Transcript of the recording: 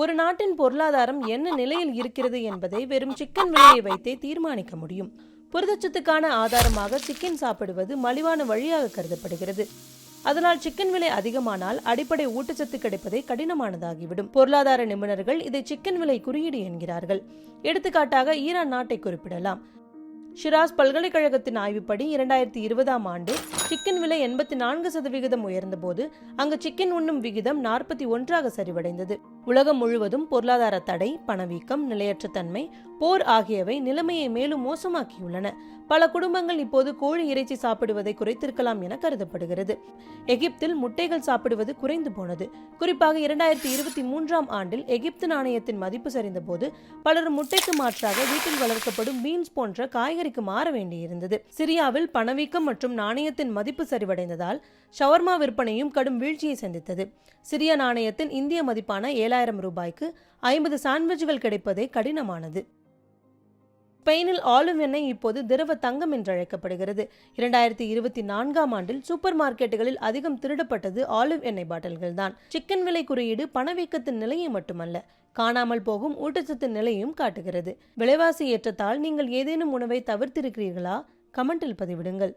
ஒரு நாட்டின் பொருளாதாரம் என்ன நிலையில் இருக்கிறது என்பதை வெறும் சிக்கன் விலையை வைத்தே தீர்மானிக்க முடியும். புரதச்சத்துக்கான ஆதாரமாக சிக்கன் சாப்பிடுவது மலிவான வழியாக கருதப்படுகிறது. அதனால் சிக்கன் விலை அதிகமானால் அடிப்படை ஊட்டச்சத்து கிடைப்பதே கடினமானதாகிவிடும். பொருளாதார நிபுணர்கள் இதை சிக்கன் விலை குறியீடு என்கிறார்கள். எடுத்துக்காட்டாக ஈரான் நாட்டை குறிப்பிடலாம். ஷிராஸ் பல்கலைக்கழகத்தின் ஆய்வுப்படி இரண்டாயிரத்தி இருபதாம் ஆண்டு சிக்கன் விலை எண்பத்தி நான்கு சதவிகிதம் உயர்ந்தபோது அங்கு சிக்கன் உண்ணும் விகிதம் நாற்பத்தி ஒன்றாக சரிவடைந்தது. உலகம் முழுவதும் பொருளாதார தடை பணவீக்கம் நிலையற்ற தன்மை போர் ஆகியவை நிலைமையை மேலும் மோசமாக்கியுள்ளன. பல குடும்பங்கள் இப்போது கோழி இறைச்சி சாப்பிடுவதை குறைத்திருக்கலாம் என கருதப்படுகிறது. எகிப்தில் முட்டைகள் சாப்பிடுவது குறைந்து போனது. குறிப்பாக இரண்டாயிரத்தி இருபத்தி மூன்றாம் ஆண்டில் எகிப்து நாணயத்தின் மதிப்பு சரிந்த போது பலர் முட்டைக்கு மாற்றாக வீட்டில் வளர்க்கப்படும் பீன்ஸ் போன்ற காய்கறிக்கு மாற வேண்டியிருந்தது. சிரியாவில் பணவீக்கம் மற்றும் நாணயத்தின் மதிப்பு சரிவடைந்ததால் ஷவர்மா விற்பனையும் கடும் வீழ்ச்சியை சந்தித்தது. சிரிய நாணயத்தின் இந்திய மதிப்பான ஏழாயிரம் ரூபாய்க்கு ஐம்பது சாண்ட்விச்கள் கிடைப்பதே கடினமானது. ஸ்பெயினில் ஆலிவ் எண்ணெய் இப்போது திரவ தங்கம் என்று அழைக்கப்படுகிறது இரண்டாயிரத்தி இருபத்தி நான்காம் ஆண்டில் சூப்பர் மார்க்கெட்டுகளில் அதிகம் திருடப்பட்டது ஆலிவ் எண்ணெய் பாட்டில்கள் தான் சிக்கன் விலை குறியீடு பணவீக்கத்தின் நிலையை மட்டுமல்ல காணாமல் போகும் ஊட்டச்சத்து நிலையும் காட்டுகிறது. விலைவாசி ஏற்றத்தால் நீங்கள் ஏதேனும் உணவை தவிர்த்திருக்கிறீர்களா? கமெண்டில் பதிவிடுங்கள்.